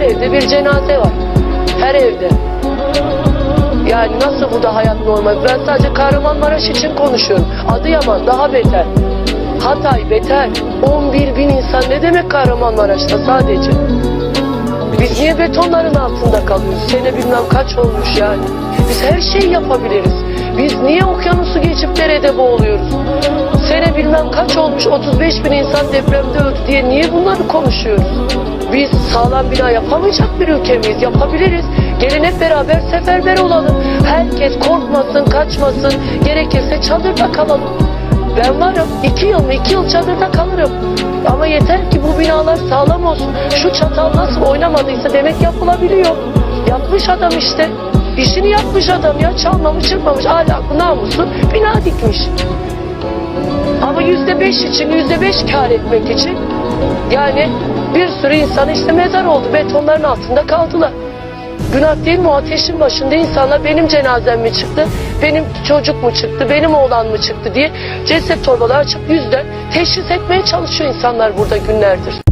Her evde bir cenaze var. Her evde. Yani nasıl burada hayat normal? Ben sadece Kahramanmaraş için konuşuyorum. Adıyaman daha beter. Hatay beter. 11 bin insan ne demek Kahramanmaraş'ta sadece? Biz niye betonların altında kalıyoruz? Sene bilmem kaç olmuş yani. Biz her şeyi yapabiliriz. Biz niye okyanusu geçip derede boğuluyoruz? Sene bilmem kaç olmuş 35 bin insan depremde öldü diye niye bunları konuşuyoruz? Biz sağlam bina yapamayacak bir ülke? Yapabiliriz. Gelin hep beraber seferber olalım. Herkes korkmasın, kaçmasın. Gerekirse çadırda kalalım. Ben varım. iki yıl mı? iki yıl çadırda kalırım. Ama yeter ki bu binalar sağlam olsun. Şu çatal nasıl oynamadıysa demek yapılabiliyor. Yapmış adam işte. İşini yapmış adam ya. Çalmamış, çırpmamış. Ahlaklı, namuslu bina dikmiş. Ama yüzde beş için, yüzde beş kar etmek için yani bir sürü insan işte mezar oldu. Betonların altında kaldılar. Günah değil mi o ateşin başında insanlar benim cenazem mi çıktı, benim çocuk mu çıktı, benim oğlan mı çıktı diye ceset torbaları açıp yüzden teşhis etmeye çalışıyor insanlar burada günlerdir.